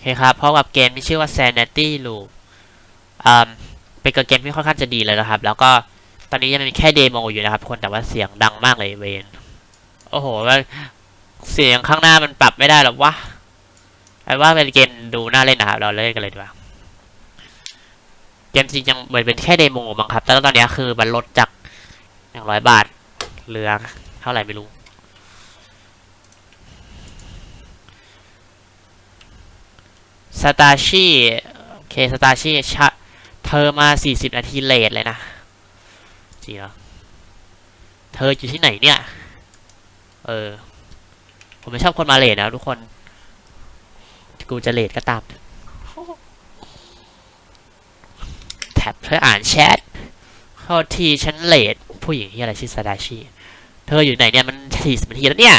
อเคครับพบกับเกมที่ชื่อว่า Sanity Loop อ่าเป็นเกมที่ค่อนข้างจะดีเลยนะครับ แล้วก็ตอนนี้ยังมีแค่เดโมอยู่นะครับ คนแต่ว่าเสียงดังมากเลยเวนโอ้โหเสียงข้างหน้ามันปรับไม่ได้หรอวะไอ้ว่าเป็นเกมดูน่าเล่นนะครับ เราเล่นกันเลยดีกว่าเกมจริงยังเหมือนเป็นแค่เดโมมั้งครับ แต่ตอนนี้คือมันลดจากหนึ่งร้อยบาทเหลือเท่าไหร่ไม่รู้ สตาชีโอเคสตาชีชะเธอมา 40 นาทีเลทเลยนะจริงเหรอ เธออยู่ที่ไหนเนี่ย เออ ผมไม่ชอบคนมาเลทนะทุกคน กูจะเลทก็ตาม แท็บเพื่ออ่านแชทเข้าทีฉันเลทผู้หญิงที่อะไรชื่อสตาชีเธออยู่ไหนเนี่ยมัน40นาทีแล้วเนี่ย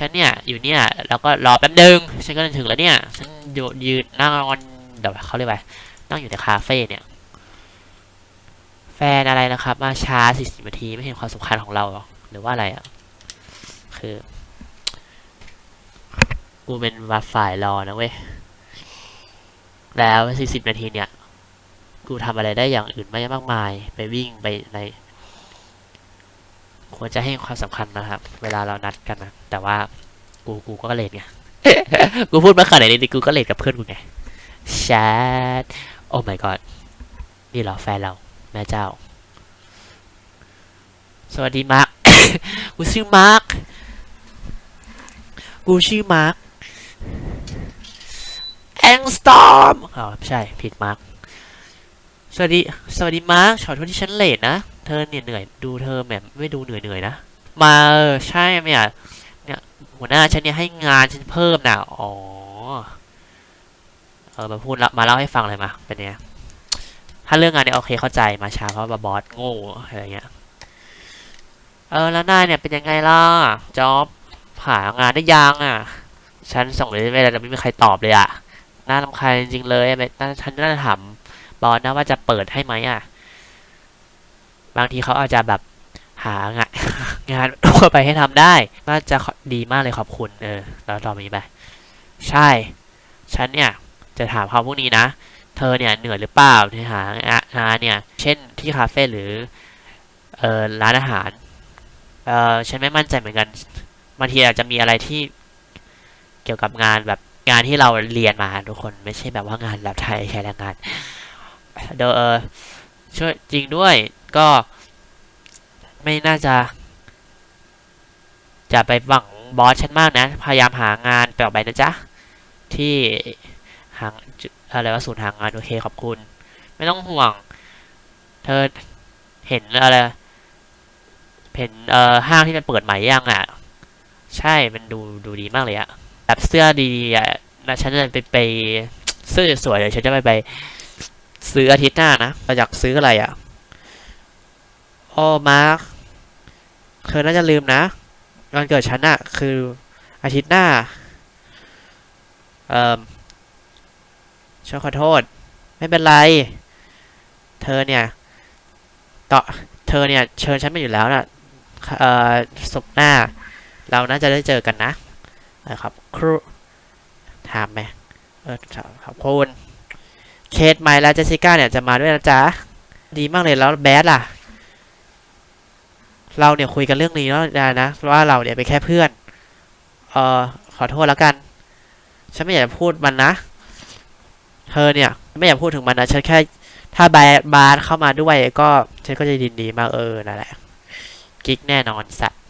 ฉันเนี่ยอยู่เนี่ยแล้วก็รอแป๊บนึงฉันก็ถึงแล้วเนี่ยฉันอยู่ยืนนั่งนอนเดี๋ยวเขาเรียกว่านั่งอยู่ในคาเฟ่เนี่ยแฟนอะไรนะครับ มาช้าสี่สิบนาทีไม่เห็นความสำคัญของเราหรือว่าอะไรอะคือกูเป็นมาฝ่ายรอนะเว้ยแล้วสี่สิบนาทีเนี่ย กูทำอะไรได้อย่างอื่นไม่มากมาย ไปวิ่งไปใน ควรจะให้ความสำคัญนะครับ เวลาเรานัดกันนะ แต่ว่ากูกูก็เลทไง กูพูดมาขนาดนี้กูก็เลทกับเพื่อนกูไงแชทโอ้ my god นี่เหรอแฟนเราแม่เจ้า สวัสดีมาร์คกูชื่อมาร์คกูชื่อมาร์คแองสตอมอ๋อใช่ ผิดมาร์คสวัสดี สวัสดีมาร์คขอโทษที่ฉันเลทนะ ธอเนี่ยเหนื่อยดูเธอแบบไม่ดูเหนื่อยเหนื่อยนะมาเออใช่ไหมอะเนี่ยหัวหน้าฉันเนี่ยให้งานฉันเพิ่มนะอ๋อเออมาพูดมาเล่าให้ฟังเลยมาเป็นไงถ้าเรื่องงานเนี่ยโอเคเข้าใจมาช้าเพราะว่าบอสโง่อะไรเงี้ยเออแล้วนายเนี่ยเป็นยังไงล่ะจ็อบหางานได้ยังอะ ฉันส่งไปไม่ได้แต่ไม่มีใครตอบเลยอะน่ารำคาญจริงๆเลยไม่น่าฉันน่าถามบอสนะว่าจะเปิดให้ไหมอะ บางทีเขาอาจจะแบบหางานงานทั่วไปให้ทำได้น่าจะดีมากเลยขอบคุณเออแล้วต่อมีไปใช่ ฉันเนี่ยจะถามเขาพวกนี้นะ เธอเนี่ยเหนื่อยหรือเปล่าที่หางานเนี่ย เช่นที่คาเฟ่หรือเออร้านอาหารเออฉันไม่มั่นใจเหมือนกันบางทีอาจจะมีอะไรที่เกี่ยวกับงานแบบงานที่เราเรียนมาทุกคนไม่ใช่แบบว่างานแบบไทยใช้แรงงานเดยวเออช่วยจริงด้วย ก็ไม่น่าจะ จะไปหวังบอสฉันมากนะ พยายามหางานต่อไปนะจ๊ะ ที่หาจุดอะไรว่าศูนย์หางาน โอเคขอบคุณ ไม่ต้องห่วง เธอเห็นอะไรเห็นเอ่อห้างที่มันเปิดใหม่ยังอะ ใช่มันดูดูดีมากเลยอะแบบเสื้อดีอะนะฉันจะไปไปเสื้อสวยเลยฉันจะไปไป ซื้ออาทิตย์หน้านะเราอยากซื้ออะไรอะ่ะ อ้มาร์คเธอน่าจะลืมนะวันเกิดฉันอะคืออาทิตย์หน้า เอ่อฉันขอโทษ ไม่เป็นไร เธอเนี่ยต่อเธอเนี่ยเชิญฉันมาอยู่แล้วนะเอ่อศพหน้า เราน่าจะได้เจอกันนะนะครับครูถามไหมเออขอบคุณเคทไมล์และเจสสิก้าเนี่ยจะมาด้วยนะจ๊ะ ดีมากเลยแล้วแบดล่ะ เราเนี่ยคุยกันเรื่องนี้แล้วนะว่าเราเนี่ยเป็นแค่เพื่อน เออขอโทษแล้วกัน ฉันไม่อยากพูดมันนะ เธอเนี่ย ไม่อยากพูดถึงมันนะฉันแค่ ถ้าแบดบาร์เข้ามาด้วยก็ฉันก็จะดินดีมากเออนั่นแหละกิ๊กแน่นอนสัตว์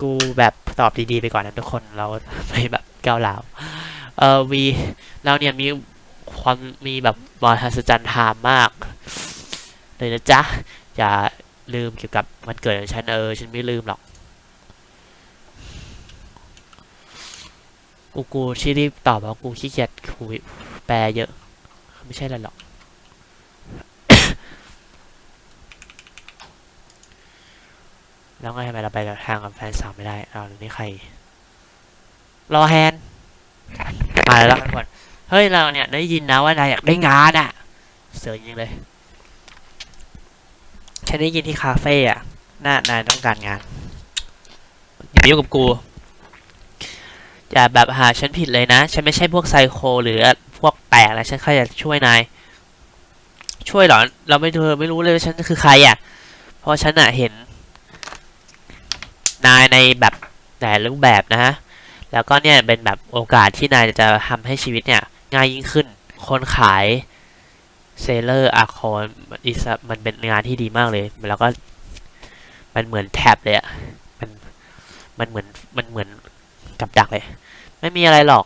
กูแบบตอบดีๆไปก่อนนะทุกคนเราไม่แบบก้าวร้าวเออวีเราเนี่ยมีความมีแบบมหัศจรรย์ไทม์มาก เลยนะจ๊ะ อย่า ลืมเกี่ยวกับวันเกิดของฉันเออฉันไม่ลืมหรอกกูกูที่รีบตอบเพรากูขี้เกียจคุยแปลเยอะ ไม่ใช่อะไรหรอกแล้วไงทำไมเราไปทางกับแฟนสาวไม่ได้เราหรือนี่ใคร รอแฮนมาแล้วทุกคนเฮ้ยเราเนี่ยได้ยินนะว่านายอยากได้งานอะ เสือจริงเลย ฉันได้ยินที่คาเฟ่อะน่านายต้องการงานอย่ายุ่งกับกู อย่าแบบหาฉันผิดเลยนะ ฉันไม่ใช่พวกไซโค หรือพวกแปลกนะฉันแค่อยากช่วยนาย ช่วยหรอ เราไม่เธอไม่รู้เลยว่าฉันคือใครอะ เพราะฉันอะเห็น นายในแบบหลายรูปแบบนะฮะ แล้วก็เนี่ยเป็นแบบโอกาสที่นายจะทำให้ชีวิตเนี่ย ง่ายยิ่งขึ้น คนขาย เซเลอร์อะคอนมันเป็นงานที่ดีมากเลย แล้วก็ มันเหมือนแท็บเลยอะมันมันเหมือนมันเหมือนกับดักเลย ไม่มีอะไรหรอก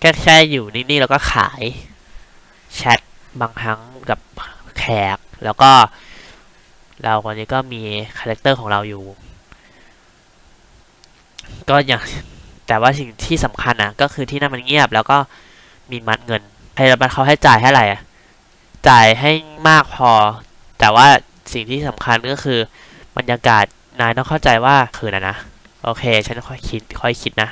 แค่แค่อยู่นิ่งๆแล้วก็ขายแชทบางครั้งกับแขก แล้วก็ เราคนนี้ก็มีคาแรคเตอร์ของเราอยู่ ก็อย่างแต่ว่าสิ่งที่สำคัญนะก็คือที่นั่นมันเงียบ แล้วก็มีมัดเงินให้รับเขาให้จ่ายให้อะไรอะ จ่ายให้มากพอ แต่ว่าสิ่งที่สำคัญก็คือบรรยากาศนายต้องเข้าใจว่าคืนนะนะ โอเค ฉันค่อยคิดค่อยคิดนะ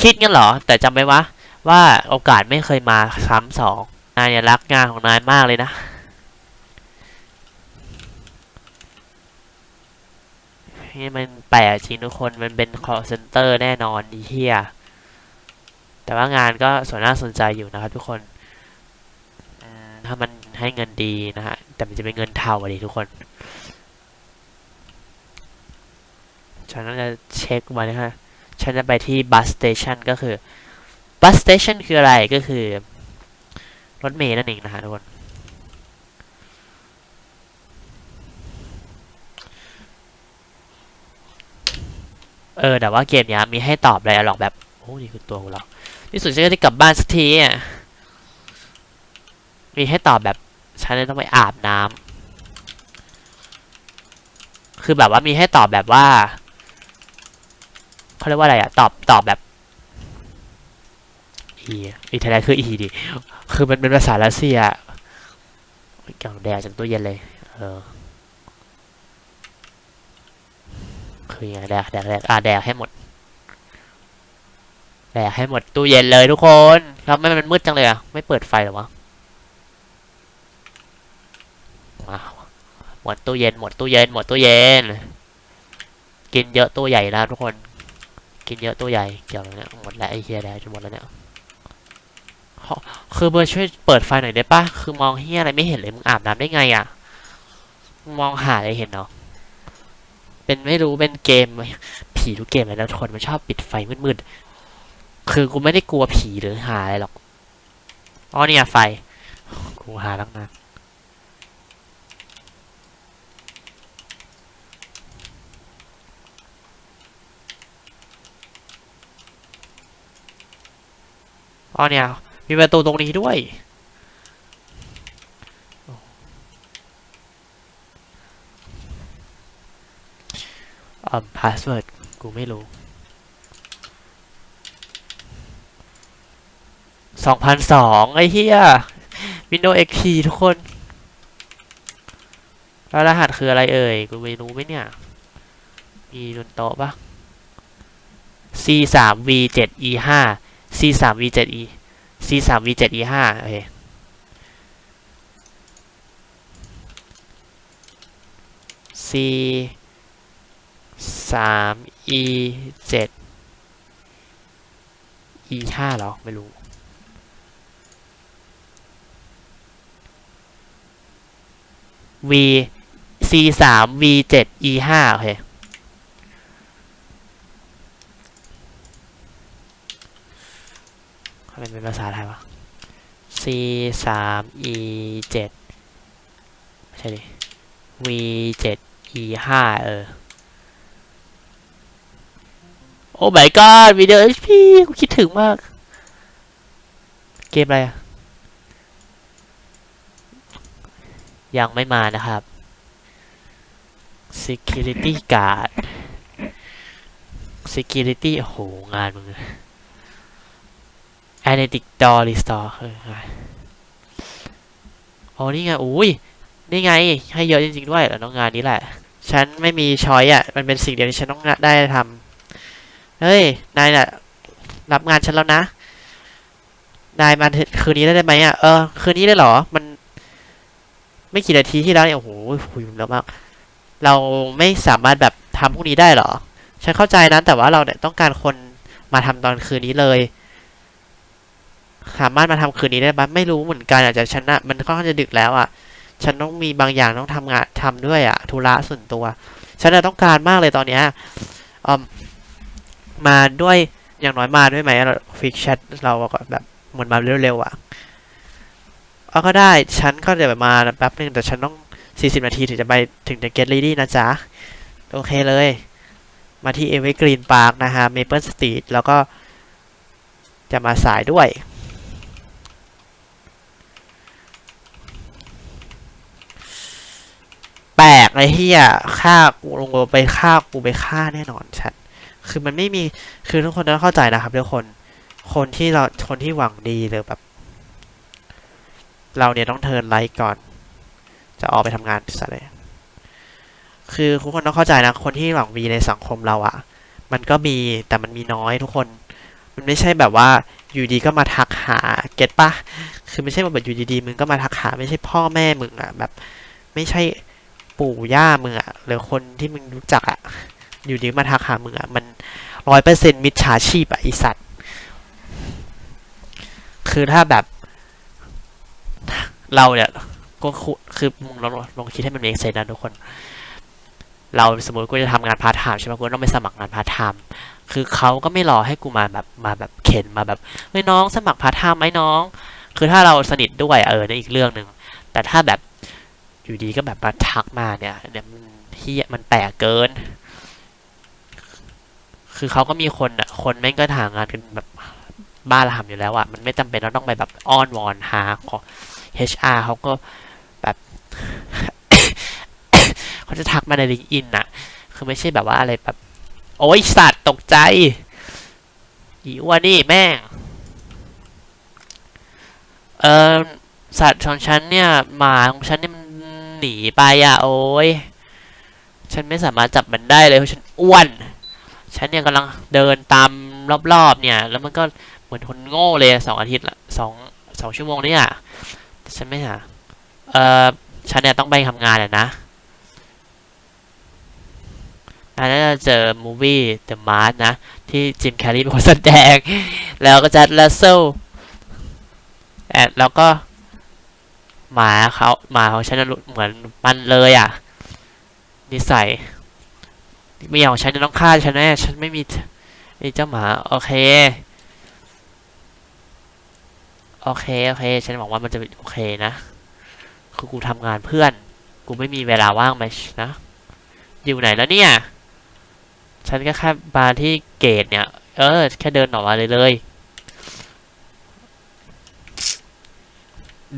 คิดงั้นเหรอ แต่จำไว้ว่าว่าโอกาสไม่เคยมาซ้ำสองนายเนี่ยรักงานของนายมากเลยนะนี่มันแปลกจริงทุกคนมันเป็น call center แน่นอนดีเฮียแต่ว่างานก็ส่วนน่าสนใจอยู่นะครับทุกคน ถ้ามันให้เงินดีนะฮะ แต่มันจะเป็นเงินเท่าอะดิทุกคน ฉันน่าจะเช็คไว้นะฮะ ฉันจะไปที่บัสสเตชันก็คือบัสสเตชันคืออะไรก็คือ รถเมล์นั่นเองนะฮะทุกคน เออ แต่ว่าเกมนี้มีให้ตอบอะไรหรอกแบบ โอ้นี่คือตัวของเราที่สุดฉันก็ได้กลับบ้านสักทีอะ มีให้ตอบแบบฉันจะต้องไปอาบน้ำคือแบบว่ามีให้ตอบแบบว่าเขาเรียกว่าอะไรอะตอบตอบแบบอีอีไทยแลคืออีดิคือมันเป็นภาษารัสเซียกล่องแดงจากตู้เย็นเลย เออ คือยังไงแดกแดกแดกอะแดกให้หมด แดกให้หมดตู้เย็นเลยทุกคน แล้วไม่มันมืดจังเลยอะ ไม่เปิดไฟหรอวะว้าวห มดตู้เย็นหมดตู้เย็นหมดตู้เย็น กินเยอะตู้ใหญ่นะทุกคน กินเยอะตู้ใหญ่เกี่ยวแล้วเนี่ยหมดแล้วไอ้เฮียแดกจะหมดแล้วเนี่ยคือเบอร์ช่วยเปิดไฟหน่อยได้ปะคือมองเฮียอะไรไม่เห็นเลยมึงอาบน้ำได้ไงอะมึงมองหาอะไรเห็นเนาะเป็นไม่รู้เป็นเกมผีทุกเกมเลยนะทุกคนมันชอบปิดไฟมืดๆคือกูไม่ได้กลัวผีหรือหาอะไรหรอกอ๋อเนี่ยไฟกูหาตั้งนาน อ๋อเนี่ย มีประตูตรงนี้ด้วย อ่าพาสเวิร์ดกูไม่รู้สองพันสองไอ้เหี้ย Windows XP ทุกคน แล้วรหัสคืออะไรเอ่ย กูไม่รู้ไหมเนี่ย มีบนโต๊ะปะ C สาม V เจ็ด E ห้ C สาม V เจ็ด E C สาม V เจ็ด E ห้าโอเค C สาม E เจ็ด E ห้าหรอ ไม่รู้ V C สาม V เจ็ด E ห้าโอเค เขาเป็นภาษาไทยวะ C สาม E เจ็ดไม่ใช่ดิ V เจ็ด E ห้าเออ โอ้ my god วิดีโอ HP กูคิดถึงมาก เกมอะไรอะยังไม่มานะครับ security guard security โอ้โห งานมึง analytic door restore โอ้นี่ไงอุ้ยนี่ไง ให้เยอะจริงๆด้วยแล้วน้องงานนี้แหละ ฉันไม่มีช้อยอะ มันเป็นสิ่งเดียวที่ฉันต้องได้ทำเฮ้ย นายน่ะ รับงานฉันแล้วนะ นายมาคืนนี้ได้ไหมอะ เออ คืนนี้ได้เหรอ มัน ไม่กี่นาทีที่แล้วเนี่ยโอ้โหคุยเยอะมาก เราไม่สามารถแบบทำพวกนี้ได้เหรอ ฉันเข้าใจนะ แต่ว่าเราเนี่ยต้องการคนมาทำตอนคืนนี้เลย สามารถมาทำคืนนี้ได้ปะไม่รู้เหมือนกันอาจจะฉันอะมันค่อนข้างจะดึกแล้วอะฉันต้องมีบางอย่างต้องทำงานทำด้วยอะธุระส่วนตัว ฉันต้องการมากเลยตอนเนี้ยอมมาด้วยอย่างน้อยมาด้วยไหมฟิกแชทเราก็แบบเหมือนมาเร็วๆอะเอาก็ได้ ฉันก็เดี๋ยวมาแป๊บนึงแต่ฉันต้องสี่สิบนาทีถึงจะไปถึงจะ get ready นะจ๊ะ โอเคเลย มาที่ Evergreen Park นะฮะ Maple Street แล้วก็จะมาสายด้วย แปลกเลยเฮียฆ่ากูลงไปฆ่ากูไปฆ่าแน่นอนฉันคือมันไม่มีคือทุกคนต้องเข้าใจนะครับทุกคน คนที่เราคนที่หวังดีหรือแบบ เราเนี่ยต้องเทิร์นไลท์ก่อน จะออกไปทำงานซะเลยคือทุกคนต้องเข้าใจนะคนที่หวังดีในสังคมเราอะมันก็มีแต่มันมีน้อยทุกคน มันไม่ใช่แบบว่าอยู่ดีก็มาทักหาเก็ตปะคือไม่ใช่แบบอยู่ดีๆมึงก็มาทักหา ไม่ใช่พ่อแม่มึงอะแบบ ไม่ใช่ ปู่ย่ามึงอะหรือคนที่มึงรู้จักอะอยู่ดีมาทักหามึงอะมันร้อยเปอร์เซ็นต์มิจฉาชีพอะไอสัตว์ คือถ้าแบบ เราเนี่ยก็คือมึงลองลองคิดให้มันเมกเซนนะทุกคน เราสมมติกูจะทำงานพาร์ทไทม์ใช่ไหมกูต้องไปสมัครงานพาร์ทไทม์คือเขาก็ไม่รอให้กูมาแบบมาแบบเข็นมาแบบเฮ้ยน้องสมัครพาร์ทไทม์ไหมน้อง คือถ้าเราสนิทด้วยเออนั่นอีกเรื่องหนึ่งแต่ถ้าแบบ อยู่ดีก็แบบมาทักมาเนี่ยเนี่ยมันที่มันแปลกเกิน คือเขาก็มีคนอะ คนแม่งก็ทางงานกันแบบบ้าระห่ำอยู่แล้วอะ มันไม่จำเป็นเราต้องไปแบบอ้อนวอนหาขอ HR เขาก็แบบเขาจะทักมาในลิงก์อินน่ะ คือไม่ใช่แบบว่าอะไรแบบ โอ้ยสัตว์ตกใจอีอ้วนนี่แม่ง เออสัตว์ของฉันเนี่ยหมาของฉันเนี่ยมัน หนีไปอะ โอ้ยฉันไม่สามารถจับมันได้เลยเพราะฉันอ้วน ฉันเนี่ยกำลังเดินตามรอบๆเนี่ย แล้วมันก็เหมือนคนโง่เลยสองอาทิตย์ละสองสองชั่วโมงเนี่ยแต่ฉันไม่หาเออฉันเนี่ยต้องไปทำงานอะนะอันนั้นจะเจอมูวี่ The Mars นะ ที่จิมแคร์รีเป็นคนแสดง แล้วก็จัดลัสเซลแอดแล้วก็ หมาเขาหมาของฉันเหมือนมันเลยอะ นิสัยเมียของฉันจะต้องฆ่าฉันแน่ฉันไม่มีมีเจ้าหมาโอเค โอเค โอเค ฉันหวังว่ามันจะโอเคนะคือกูทำงานเพื่อน กูไม่มีเวลาว่างไหมนะ อยู่ไหนแล้วเนี่ย ฉันก็แค่มาที่เกตเนี่ย เออ แค่เดินออกมาเลยเลย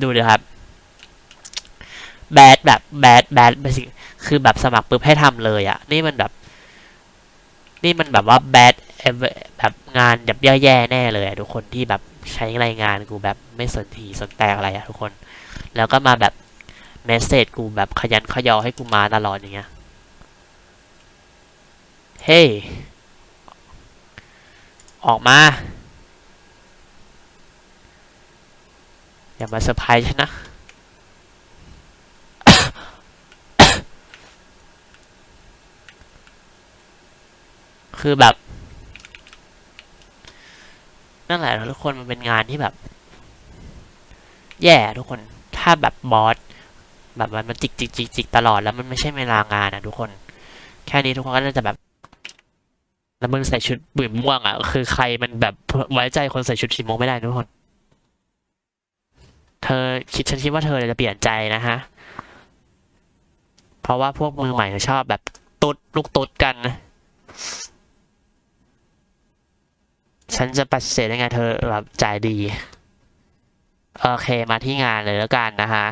ดูดิครับ แบดแบบแบดแบดสิคือแบบสมัครปุ๊บให้ทำเลยอะ่ะ นี่มันแบบ นี่มันแบบว่าแบดแบบงานแบบแย่ๆแน่เลยอะทุกคนที่แบบใช้รายงานกูแบบไม่สนทีสนแตกอะไรอะทุกคน แล้วก็มาแบบเมสเซจกูแบบขยันขยอให้กูมาตลอดอย่างเงี้ยเฮ้ hey, ออกมา อย่ามาเซอร์ไพรส์ฉันนะ คือแบบนั่นแหละทุกคนมันเป็นงานที่แบบ แย่ทุกคนถ้าแบบบอสแบบมันมันจิกจิกจิกจิกตลอดแล้วมันไม่ใช่เวลางานอะทุกคน แค่นี้ทุกคนก็น่าจะแบบ แล้วมึงใส่ชุดบุ๋ยม่วงอะคือใครมันแบบไว้ใจคนใส่ชุดสีม่วงไม่ได้ทุกคน เธอคิดฉันคิดว่าเธอจะเปลี่ยนใจนะฮะ เพราะว่าพวกมือใหม่ชอบแบบ ตุ๊ดลูกตุ๊ดกันนะ ฉันจะปฏิเสธได้ไงเธอแบบจ่ายดี โอเคมาที่งานเลยแล้วกันนะฮะ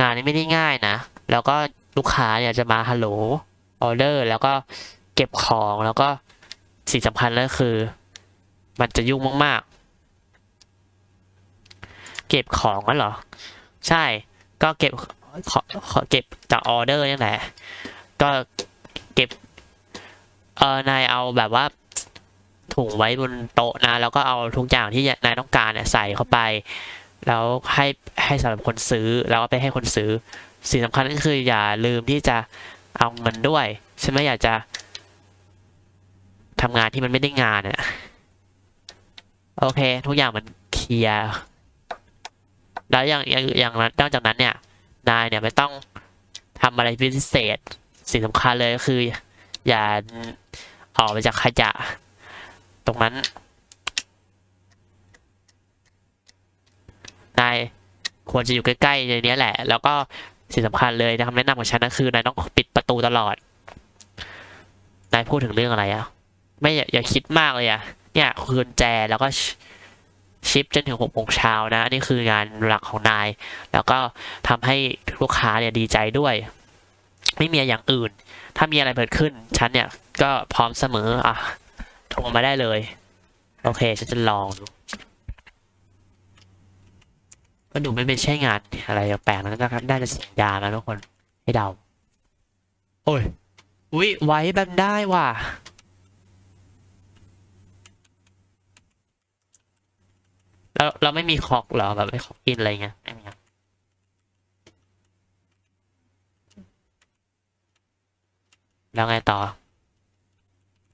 งานนี้ไม่ได้ง่ายนะ แล้วก็ลูกค้าเนี่ยจะมาฮัลโหลออเดอร์ แล้วก็เก็บของแล้วก็สิ่งสำคัญเลยคือ มันจะยุ่งมาก ๆ เก็บของนั่นเหรอ ใช่ก็เก็บขอขอเก็บจากออเดอร์นี่แหละ ก็เก็บเออนายเอาแบบว่า ถุงไว้บนโต๊ะนะ แล้วก็เอาทุกอย่างที่นายต้องการเนี่ยใส่เข้าไป แล้วให้ให้สำหรับคนซื้อ แล้วก็ไปให้คนซื้อ สิ่งสำคัญก็คืออย่าลืมที่จะเอาเงินด้วยฉันไม่อยากจะทำงานที่มันไม่ได้งานอะโอเค ทุกอย่างมันเคลียร์แล้วอย่างอย่างอย่างนั้นนอกจากนั้นเนี่ยนายเนี่ยไม่ต้องทำอะไรพิเศษสิ่งสำคัญเลยก็คือ อย่าออกไปจากขยะ ตรงนั้น นายควรจะอยู่ใกล้ๆในนี้แหละ แล้วก็สิ่งสำคัญเลยนะคำแนะนำของฉันก็คือนายต้องปิดประตูตลอด นายพูดถึงเรื่องอะไรอะไม่อย่าอย่าคิดมากเลยอะเนี่ยคืนแจแล้วก็ชิชิปจนถึงหกโมงเช้านะอันนี้คืองานหลักของนาย แล้วก็ทำให้ลูกค้าเนี่ยดีใจด้วย ไม่มีอย่างอื่น ถ้ามีอะไรเกิดขึ้นฉันเนี่ยก็พร้อมเสมออะ โทรมาได้เลย โอเค ฉันจะลองดู ก็ดูไม่เป็นใช่งานอะไรแปลกๆนะนะครับ ได้จะเสียงยานะทุกคน ให้เดา โอ้ย อุ้ยไว้แบบได้ว่ะเราเราไม่มีคอกเหรอแบบไม่คอกอินอะไรเงี้ยไม่มีครับแล้วไงต่อ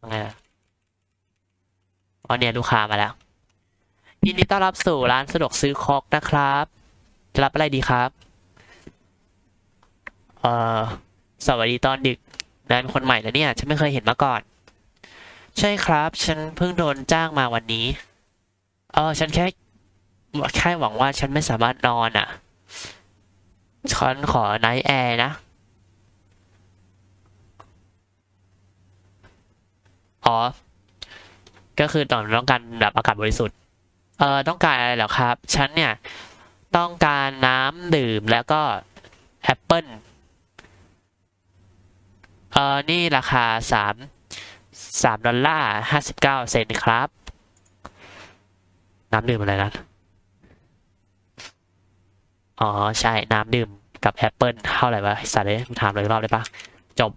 ยังไงล่ะ อ๋อเนี่ยลูกค้ามาแล้วยินดีต้อนรับสู่ร้านสะดวกซื้อคอกนะครับ จะรับอะไรดีครับ เอ่อ สวัสดีตอนดึกนายเป็นคนใหม่แล้วเนี่ย ฉันไม่เคยเห็นมาก่อน ใช่ครับ ฉันเพิ่งโดนจ้างมาวันนี้ เออ ฉันแค่แค่หวังว่าฉันไม่สามารถนอนอะ ฉันขอไนท์แอร์นะ อ๋อ ก็คือตอนต้องการแบบอากาศบริสุทธิ์เออต้องการอะไรเหรอครับ ฉันเนี่ยต้องการน้ำดื่มแล้วก็แอปเปิ้ลเออนี่ราคาสามสามดอลลาร์ห้าสิบเก้าเซนต์ครับ น้ำดื่มอะไรนะอ๋อ ใช่ น้ำดื่มกับแอปเปิลเท่าไหร่วะไอ้สัตว์เลยมึงถามเลยรอบได้ปะจบ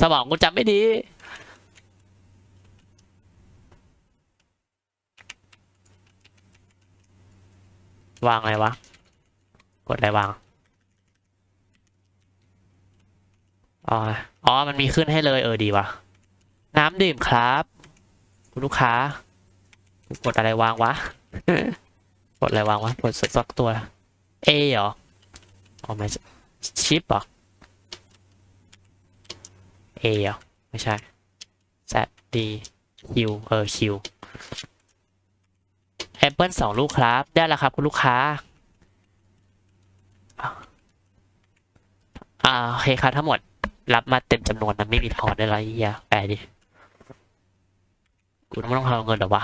สมองกูจำไม่ดี วางอะไรวะ กดอะไรวาง อ๋อ อ๋อ มันมีขึ้นให้เลยเออดีวะ น้ำดื่มครับคุณลูกค้า กดอะไรวางวะ กดอะไรวางวะ กดสักตัว A เหรอ อ๋อไม่ใช่ชิปเหรอ A เหรอ ไม่ใช่ Z D Q เออ Q แอปเปิลสองลูกครับ ได้แล้วครับคุณลูกค้า อ่าโอเคครับทั้งหมด รับมาเต็มจำนวนนะไม่มีทอนได้ไรเหี้ยแปลดิกูไม่ต้องทำเงินหรอวะ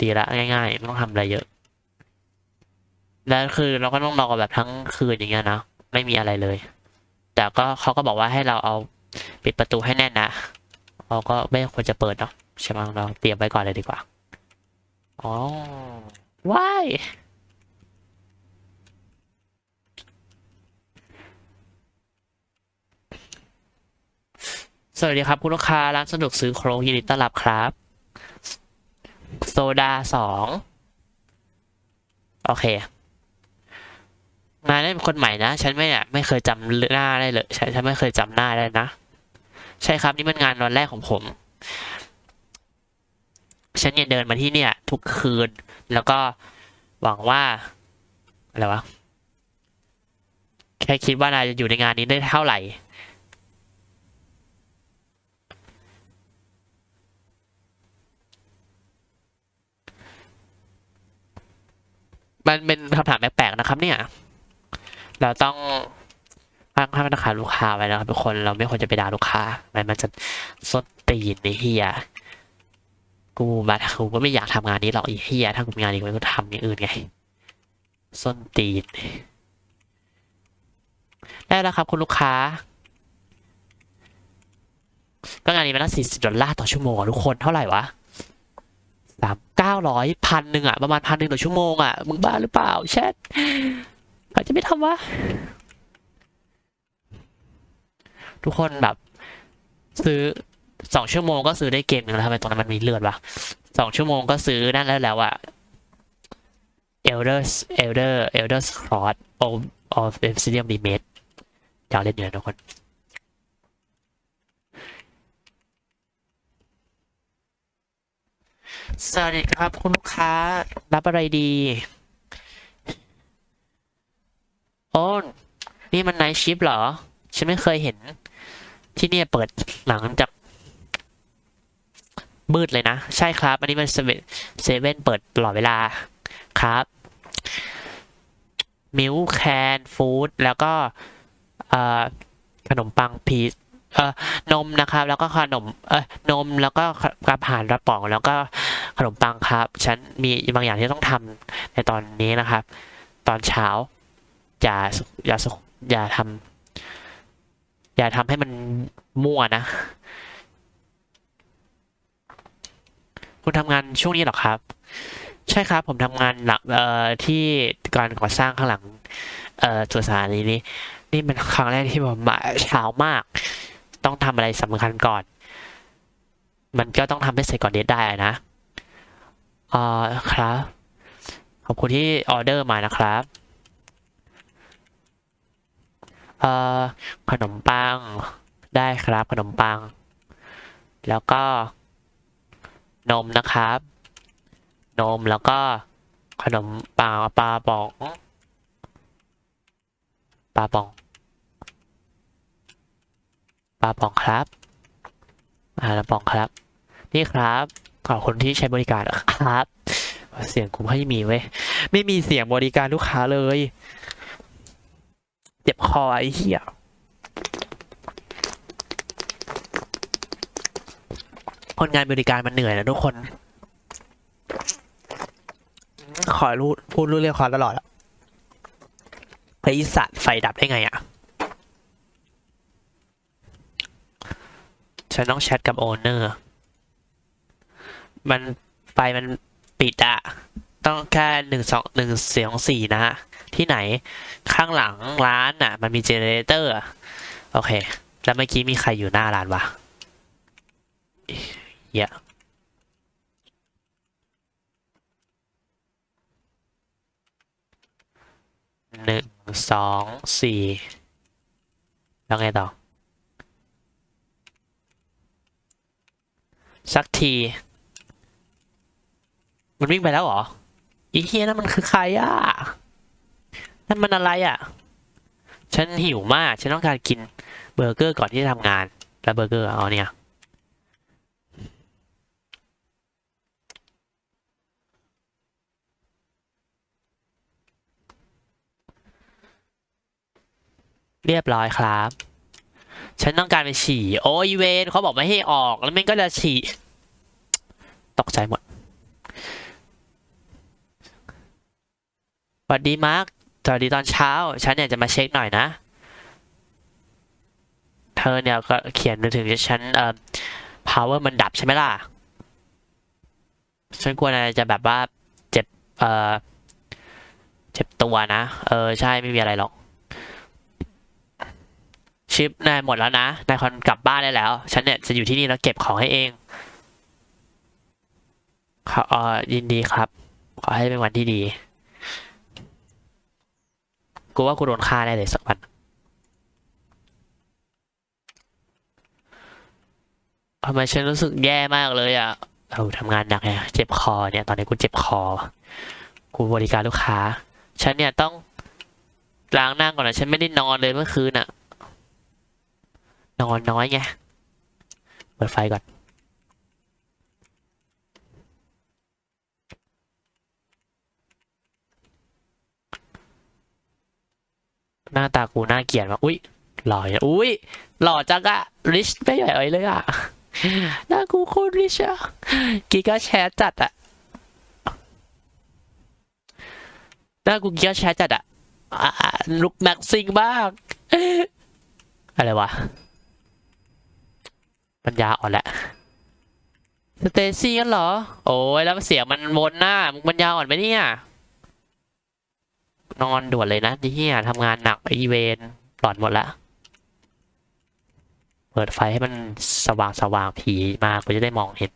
ดีละง่ายๆไม่ต้องทำอะไรเยอะ แล้วคือเราก็ต้องรอแบบทั้งคืนอย่างเงี้ยนะไม่มีอะไรเลย แต่ก็เขาก็บอกว่าให้เราเอาปิดประตูให้แน่นนะเราก็ไม่ควรจะเปิดเนาะใช่ไหมเราเตรียมไว้ก่อนเลยดีกว่า อ๋อว้ายสวัสดีครับ คุณลูกค้าร้านสะดวกซื้อโครงยินดีต้อนรับครับ โซดาสองโอเคนาได้เป็นคนใหม่นะ ฉันไม่เนี่ยไม่เคยจำหน้าได้เลยฉันฉันไม่เคยจำหน้าได้นะ ใช่ครับนี่มันงานวันแรกของผม ฉันเนี่ยเดินมาที่เนี่ย ทุกคืน แล้วก็หวังว่า อะไรวะ แค่คิดว่านายจะอยู่ในงานนี้ได้เท่าไหร่ มันเป็นคำถามแปลกๆนะครับ เนี่ย เราต้องตั้งให้มาตรฐานลูกค้าไว้นะครับทุกคนเราไม่ควรจะไปด่าลูกค้า มันมันจะสดตีนไอ้เฮีย กูมากูก็ไม่อยากทำงานนี้หรอกไอ้เฮียถ้ากูมีงานอีกกูก็ทำอย่างอื่นไง ส้นตีน ได้แล้วครับคุณลูกค้า ก็งานนี้มันตั้งสี่สิบดอลลาร์ต่อชั่วโมงอะทุกคนเท่าไหร่วะสามเก้าร้อยพันหนึ่งอะประมาณพันหนึ่งต่อชั่วโมงอะมึงบ้าหรือเปล่าแชทเขาจะไม่ทำวะ ทุกคนแบบ ซื้อ สองชั่วโมงก็ซื้อได้เกมหนึ่งแล้วทำไมตรงนั้นมันมีเลือดวะสองชั่วโมงก็ซื้อนั่นแล้วแล้วอะ Elder Elder Elders Cross of of Obsidian Remade อยากเล่นอยู่นะทุกคนสวัสดีครับคุณลูกค้ารับอะไรดี โอ้นนี่มันไนท์ชิปเหรอ ฉันไม่เคยเห็นที่เนี่ยเปิดหลังจาก มืดเลยนะ ใช่ครับ อันนี้มันเซเว่นเซเว่นเปิดตลอดเวลาครับมิลแคนฟู้ดแล้วก็ขนมปังพีซเออนมนะครับ แล้วก็ขนมเอ่อนมแล้วก็กระผานกระป๋องแล้วก็ขนมปังครับ ฉันมีบางอย่างที่ต้องทำในตอนนี้นะครับ ตอนเช้า อย่าอย่าอย่าทำอย่าทำให้มันมั่วนะ คุณทำงานช่วงนี้หรอครับ ใช่ครับ ผมทำงานหลักเอ่อที่การก่อสร้างข้างหลัง เอ่อสวนสาธารณะนี้ นี่เป็นครั้งแรกที่ผมมาเช้ามาก ต้องทำอะไรสำคัญก่อน มันก็ต้องทำให้เสร็จก่อนเดทได้นะเอ่อครับ ขอบคุณที่ออเดอร์มานะครับเอ่อขนมปังได้ครับขนมปัง แล้วก็ นมนะครับ นมแล้วก็ขนมปังปลาป๋องปลาป๋องปลาป๋องครับอ่าปลาป๋องครับ นี่ครับขอบคุณที่ใช้บริการครับ เสียงกูไม่มีเว้ยไม่มีเสียงบริการลูกค้าเลย เจ็บคอไอ้เหี้ย คนงานบริการมันเหนื่อยนะทุกคน ขอรู้พูดรู้เรื่องความตลอดอะไอ้สัตว์ไฟดับได้ไงอะฉันต้องแชทกับโอเนอร์ มันไฟมันปิดอะต้องแค่หนึ่งสองหนึ่งเสียงสี่นะที่ไหนข้างหลังร้านน่ะมันมีเจเนเรเตอร์อะโอเค แล้วเมื่อกี้มีใครอยู่หน้าร้านวะ เหี้หนึ่งสองสี่แล้วไงต่อ สักที มันวิ่งไปแล้วเหรออีเฮียนั่นมันคือใครอะนั่นมันอะไรอะ ฉันหิวมาก ฉันต้องการกินเบอร์เกอร์ก่อนที่จะทำงาน แล้วเบอร์เกอร์เอาเนี่ย เรียบร้อยครับ ฉันต้องการไปฉี่ โอ้ยเวนเขาบอกไม่ให้ออก แล้วมันก็จะฉี่ ตกใจหมดสวัสดีมาร์คสวัสดีตอนเช้า ฉันเนี่ยจะมาเช็คหน่อยนะ เธอเนี่ยก็เขียนถึงฉันเอ่อ power มันดับใช่ไหมล่ะ ฉันกลัวนายจะแบบว่าเจ็บ เอ่อ เจ็บตัวนะ เออ ใช่ไม่มีอะไรหรอก ชิปนายหมดแล้วนะ นายคอนกลับบ้านได้แล้ว ฉันเนี่ยจะอยู่ที่นี่แล้วเก็บของให้เองขอออยินดีครับ ขอให้เป็นวันที่ดี กูว่ากูโดนฆ่าได้เลยสักวัน ทำไมฉันรู้สึกแย่มากเลยอะเราทำงานหนักไงเจ็บคอเนี่ย ตอนนี้กูเจ็บคอ กูบริการลูกค้า ฉันเนี่ยต้องล้างหน้าก่อนนะฉันไม่ได้นอนเลยเมื่อคืนอะ นอนน้อยไง เปิดไฟก่อน หน้าตากูน่าเกลียดว่ะ อุ้ยหล่ออะอุ้ยหล่อจังอะริชไม่ใหญ่เลยอะหน้ากูโคตรริชอะกีกาแชร์จัดอะหน้ากูกีกาแชร์จัดอะลุกแม็กซิงมาก อะไรวะ ปัญญาอ่อนแหละสเตซี่กันเหรอ โอ้ยแล้วเสียงมันวนหน้ามึงปัญญาอ่อนไหมเนี่ย นอนด่วนเลยนะที่เฮียทำงานหนักอีเวนหลอนหมดละ เปิดไฟให้มันสว่างสว่างผีมากูจะได้มองเห็น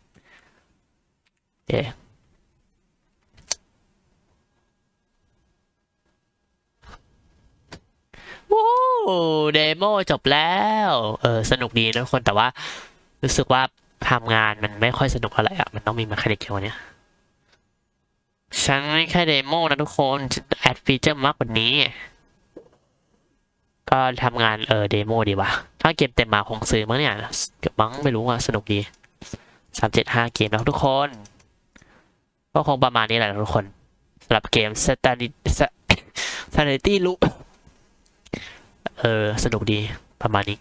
เอ๊ะว้าวเดโมจบแล้ว เออ สนุกดีนะทุกคนแต่ว่า รู้สึกว่าหำงานมันไม่ค่อยสนุกอะไรอะ มันต้องมีมาคานิเกี่ยวเนี้ยฉันไม่แค่เดโมนะทุกคนจะแอดฟีเจอร์มากกว่านี้ ก็ทำงานเออเดโมดีวะถ้าเกมเต็มมาคงซื้อมั้งเนี่ยเกือบมั้งไม่รู้อะ สนุกดีสามเจ็ดห้าเกมแล้วทุกคน ก็คงประมาณนี้แหละทุกคนสำหรับเกม s t a n i Sanity Loop เออ สนุกดีประมาณนี้